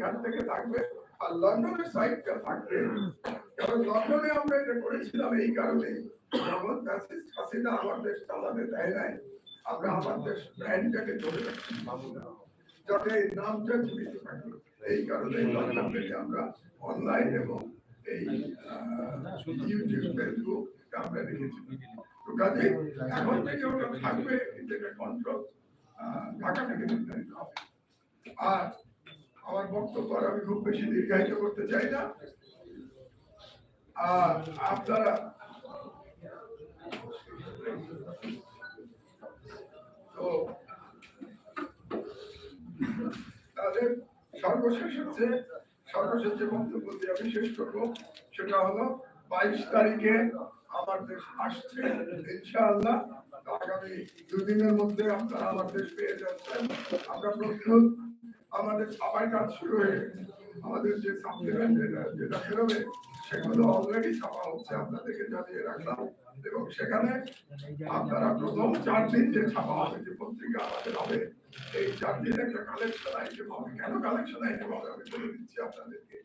এখান থেকে থাকবে আর লন্ডনের সাইডটা থাকবে। কারণ লন্ডনে আমরা এটা করেছিলাম এই কারণে হাসিনা আমার দেশ চালাতে দেয় নাই। আমরা আমার দেশ ব্র্যান্ডটাকে ধরে রাখছি যাতে এই নামটা জীবিত থাকে। এই কারণে লন্ডন আমরা অনলাইন এবং এই ইউটিউব ফেসবুক আমরা রেখেছি তো কাজে এখন থেকে ওটা থাকবে, এটা কন্ট্রোল ঢাকা থেকে নির্ধারিত হবে। আর আমার বক্তব্য আর আমি খুব বেশি দীর্ঘায়িত করতে চাই না। আর আপনারা তো তাহলে সর্বশেষ হচ্ছে, সর্বশেষ যে বক্তব্য দিয়ে আমি শেষ করব, সেটা হলো বাইশ তারিখে আমার দেশ আসছে, ইনশাআল্লাহ। আগামী দুদিনের মধ্যে আপনারা আমার দেশ পেয়ে যাচ্ছেন। আমরা প্রস্তুত। আমাদের ছাপাই কাজ শুরু হয়ে আমাদের যে যেটা বেরোবে সেগুলো অলরেডি ছাপা হচ্ছে, আপনাদেরকে জানিয়ে রাখলাম। এবং সেখানে আপনারা প্রথম চার দিন যে ছাপা হবে, যে পত্রিকা আমাদের হবে, এই চার দিন একটা কালেকশন আইটেম হবে। কেন কালেকশন আইটেম হবে? আমি বলে দিচ্ছি আপনাদেরকে।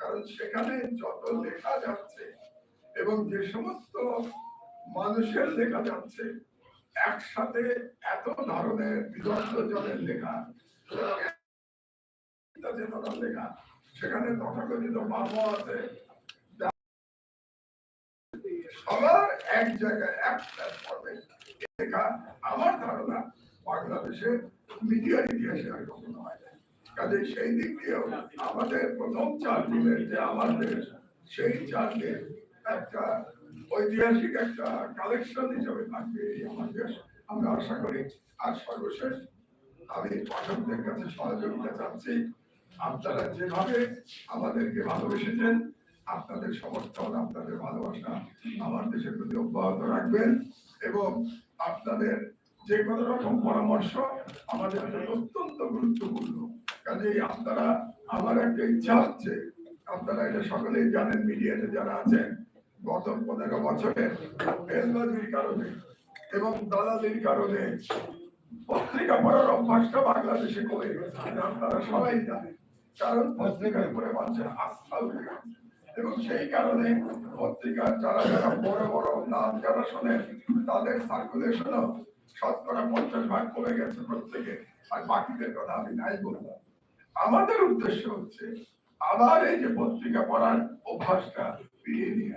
কারণ সেখানে যত লেখা যাচ্ছে এবং যে সমস্ত মানুষের লেখা যাচ্ছে, একসাথে এত ধরনের বিদগ্ধ জনের লেখা চেতনার লেখা সেখানে তথাকথিত বাবা আছে। সবার এক জায়গায়, এক প্ল্যাটফর্মে লেখা আমার ধারণা বাংলাদেশের মিডিয়ার ইতিহাসে আর কখনো হয় না। কাজে সেই দিক দিয়েও আমাদের প্রথম চার দিনের যে আমার দেশ, সেই চার দিন একটা ঐতিহাসিক একটা কালেকশন হিসেবে থাকবে এই আমার দেশ। আমরা আশা করি আর সর্বশেষ আমি পাঠকদের কাছে সহযোগিতা চাচ্ছি। আপনারা যেভাবে আমাদেরকে ভালোবেসেছেন, আপনাদের সমর্থন, আপনাদের ভালোবাসা আমার দেশের প্রতি অব্যাহত রাখবেন এবং আপনাদের যে কোনো রকম পরামর্শ আমাদের অত্যন্ত গুরুত্বপূর্ণ। কাজেই আপনারা, আমার একটা ইচ্ছা হচ্ছে, আপনারা এটা সকলেই জানেন, মিডিয়াতে যারা আছেন, গত পনেরো বছরের বেলবাজির কারণে এবং দালালির কারণে পত্রিকা পড়ার অভ্যাসটা বাংলাদেশে গেছে। আপনারা সবাই জানেন। কারণ পত্রিকার উপরে মানুষের আস্থা উঠে গেছে এবং সেই কারণে পত্রিকার যারা যারা বড় বড় নাম যারা শোনেন তাদের সার্কুলেশনও শতকরা পঞ্চাশ ভাগ কমে গেছে প্রত্যেকে আর বাকিদের কথা আমি নাই বললাম আমাদের উদ্দেশ্য হচ্ছে আবার এই যে পত্রিকা পড়ার অভ্যাসটা ফিরিয়ে নিয়ে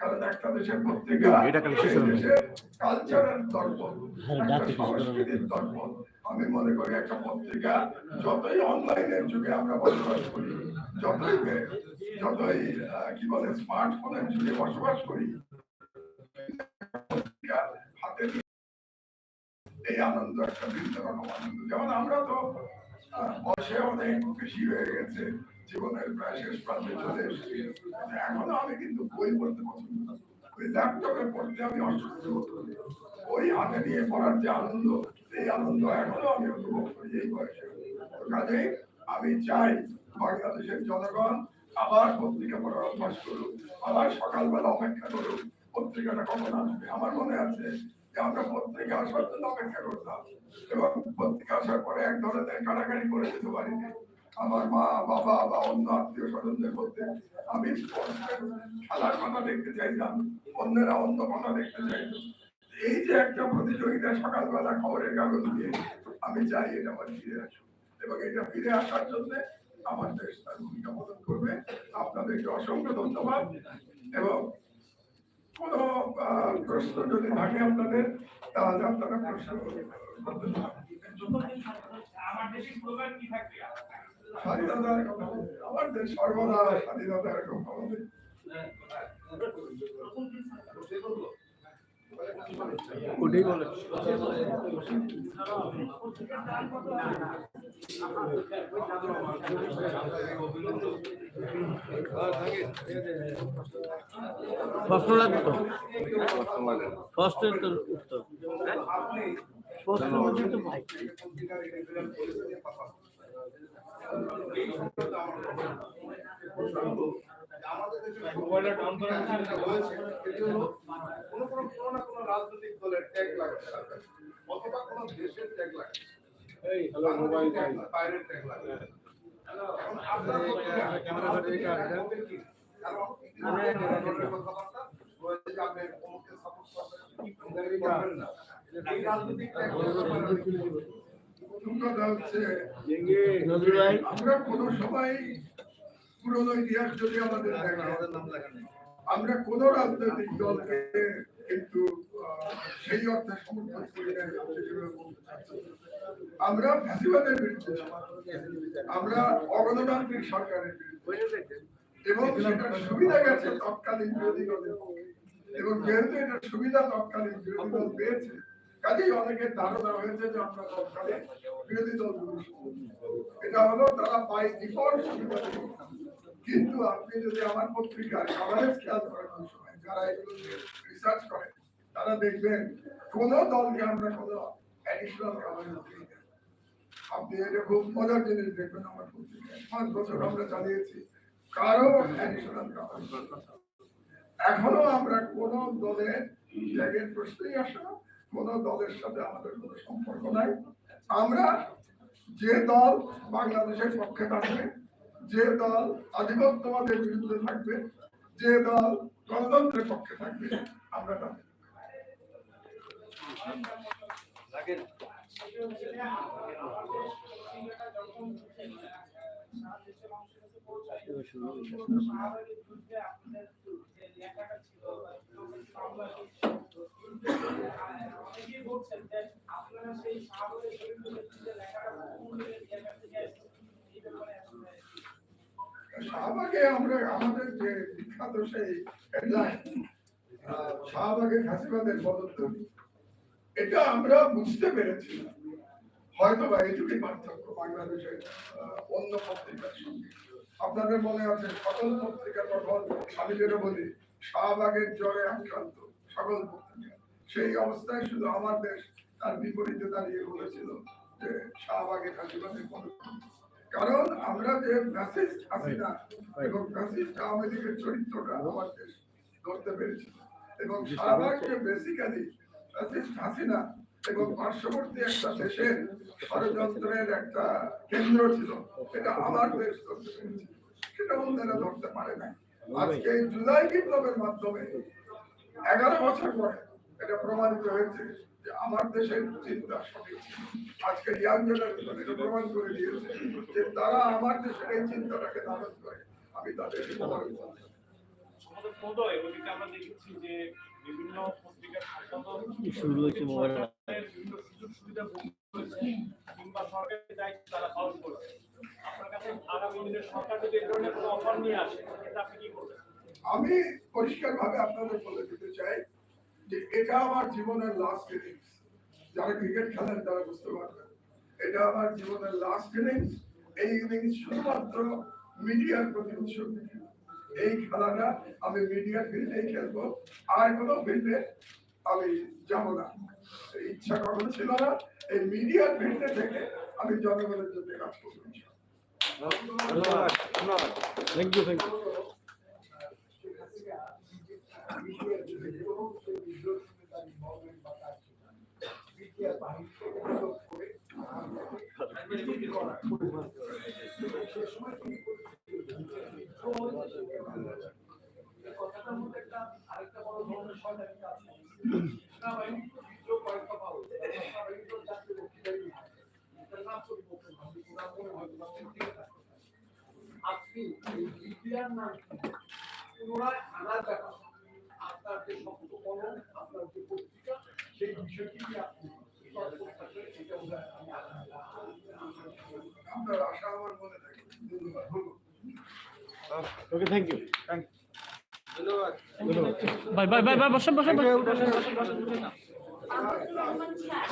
কারণ একটা দেশের পত্রিকা কালচারের দর্পণ হ্যাঁ। সংস্কৃতির দর্পণ। আমি মনে করি একটা পত্রিকা যতই অনলাইনের যুগে আমরা বসবাস করি, যতই যতই কি বলে স্মার্টফোনের যুগে বসবাস করি হাতে এই আনন্দ, একটা ভিন্ন রকম আনন্দ। যেমন আমরা তো বয়সে অনেক বেশি হয়ে গেছে, জীবনের প্রায় শেষ প্রান্তে চলে এসেছি। এখনও আমি কিন্তু বই পড়তে পছন্দ করি ল্যাপটপে পড়তে আমি অসুস্থ। ওই হাতে নিয়ে পড়ার যে আনন্দ এই আনন্দ এখনও আমি অনুভব করি এই বয়সে। তো কাজেই আমি চাই বাংলাদেশের জনগণ আবার পত্রিকা পড়ার অভ্যাস করুক, আবার সকালবেলা অপেক্ষা করুক। পত্রিকাটা কখন আসবে? আমার মনে আছে যে আমরা পত্রিকা আসার জন্য অপেক্ষা করতাম এবং পত্রিকা আসার পরে এক ধরনের কাটাকাটি করে যেতে পারিনি। আমার মা, বাবা বা অন্য আত্মীয় স্বজনদের মধ্যে আমি খেলার কথা দেখতে চাইতাম, অন্যেরা অন্য কথা দেখতে চাইতো। এই যে একটা প্রতিযোগিতা সকালবেলা খবরের কাগজ দিয়ে আমি চাই এটা আবার ফিরে আসুক। এবং এটা ফিরে আসার জন্য আমার দেশ তার ভূমিকা পালন করবে। আপনাদেরকে অসংখ্য ধন্যবাদ। এবং কোনো প্রশ্ন যদি থাকে আপনাদের, তাহলে আপনারা প্রশ্ন করতে আমার স্বাধীনতার কথা আমার দেশ সর্বদা স্বাধীনতার কথা বলে। ওটাই বলে। প্রশ্ন লাগবে তো। প্রশ্নের তো উত্তর। তো ভাই। আমাদের দেশে মোবাইলটা ডাউন করার এটি হলো কোনো কোনো কোনো না কোনো রাজনৈতিক দলের ট্যাগ অথবা কোনো দেশের ট্যাগ এই হ্যালো মোবাইল বাইরের ট্যাগ এখন আপনার আমরা কোনো সময় পুরনো ইতিহাস যদি আমাদের আমরা কোন রাজনৈতিক দলকে কিন্তু সেই অর্থে সমর্থন করি না। আমরা ফ্যাসিবাদের বিরুদ্ধে আমরা অগণতান্ত্রিক সরকারের বিরুদ্ধে এবং সেটার সুবিধা গেছে তৎকালীন বিরোধী দলের এবং যেহেতু এটা সুবিধা তৎকালীন বিরোধী দল পেয়েছে কাজেই অনেকের ধারণা হয়েছে যে আমরা তৎকালীন বিরোধী দলগুলো এটা হলো তারা পাই ডিফল্ট সুবিধা কিন্তু আপনি যদি আমার পত্রিকার কভারেজ খেয়াল করেন সময়, যারা এগুলো রিসার্চ করে, তারা দেখবেন কোন দলকে আমরা কোনো অ্যাডিশনাল কভারেজ দিই। আপনি এটা খুব মজার জিনিস দেখবেন আমার পত্রিকায়। পাঁচ বছর আমরা চালিয়েছি, কারও অ্যাডিশনাল কভারেজ এখনও আমরা কোন দলের ত্যাগের প্রশ্নই আসে না। কোন দলের সাথে আমাদের কোনো সম্পর্ক নাই। আমরা যে দল বাংলাদেশের পক্ষে থাকবে, যে দল আধিপত্যবাদের বিরুদ্ধে থাকবে, যে দল গণতন্ত্রের পক্ষে থাকবে, আমরা তাদের। শাহবাগে আমরা আমাদের যে বিখ্যাত সেই হেডলাইন শাহবাগে ফাঁসিবাদের পদত্তনি এটা আমরা বুঝতে পেরেছি। হয়তো বা এটুকুই পার্থক্য বাংলাদেশের অন্য পত্রিকার সঙ্গে। আপনাদের মনে আছে সকল পত্রিকা তখন আমি যেটা বলি শাহবাগের জ্বরে আক্রান্ত সকল পত্রিকা। সেই অবস্থায় শুধু আমার দেশ তার বিপরীতে দাঁড়িয়ে বলেছিল যে শাহবাগে ফাঁসিবাদের পদত্তনি কারণ আমরা যে ফ্যাসিস্ট হাসিনা এবং ফ্যাসিস্ট আওয়ামী লীগের চরিত্রটা আমার দেশ ধরতে পেরেছিল। এবং শাহবাগ যে বেসিক্যালি ফ্যাসিস্ট হাসিনা এবং পার্শ্ববর্তী একটা দেশের ষড়যন্ত্রের একটা কেন্দ্র ছিল। এটা আমার দেশ সেটা অন্যরা ধরতে পারে না আজকে জুলাই বিপ্লবের মাধ্যমে এগারো বছর পরে এটা প্রমাণিত হয়েছে যে আমার দেশের চিন্তা সঠিক আজকে ইয়াং এটা প্রমাণ করে দিয়েছে যে তারা আমার দেশের এই চিন্তাটাকে ধারণ করে। আমি মোবারক জানাই। ওদিকে আমরা দেখেছি যে বিভিন্ন পত্রিকার শুরু হয়েছে মোবাইল বিভিন্ন সুযোগ সুবিধা কিংবা সরকারের দায়িত্ব তারা পালন করেছে। আপনার কাছে আগামী দিনের সরকার যদি এই ধরনের কোনো অফার নিয়ে আসে আপনি কি করবেন আমি পরিষ্কার ভাবে আপনাদের বলে দিতে চাই যে এটা আমার জীবনের লাস্ট ইনিংস যারা ক্রিকেট খেলেন তারা বুঝতে পারবেন। এটা আমার জীবনের লাস্ট ইনিংস এই ইনিংস শুধুমাত্র মিডিয়ার প্রতি উৎসর্গিত এই খেলাটা আমি মিডিয়ার ফিল্ডেই খেলব। আর কোনো ফিল্ডে আমি যাব না। ইচ্ছা কখনো ছিল না। এই মিডিয়ার ফিল্ডে থেকে আমি জনগণের জন্য কাজ করব থ্যাংক ইউ থ্যাংক ইউ আপনি এই বিদ্যার নাম পুনরায় আনার ব্যাপার আপনার যে শক্ত কলম আপনার যে পত্রিকা সেই বিষয়টি নিয়ে আপনি তৎপর থাকবেন, এটা বোধ আমি আশা করি। আপনার আশা আমার মনে থাকে ধন্যবাদ। ওকে থ্যাংক ইউ ধন্যবাদ বাই বাই বাই বাই বসেন বসেন। বসেন Abdul Rahman Shah.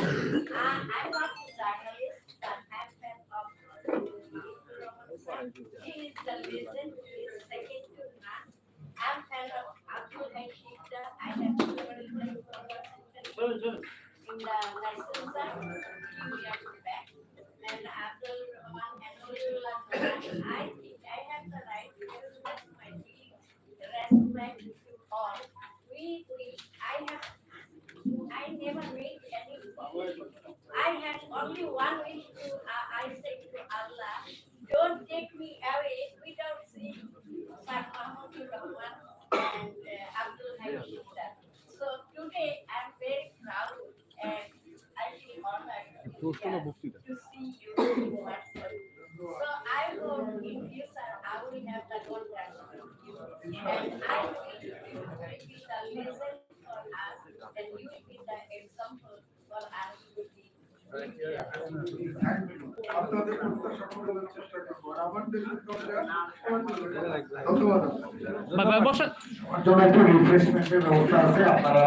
She is the reason he is second to none. I'm her uncle and sister. I have never been in the lessons. Can you repeat that example for ambiguity? আপনাদের চেষ্টা করব আমার জন্য একটু রিফ্রেশমেন্টের ব্যবস্থা আছে আপনারা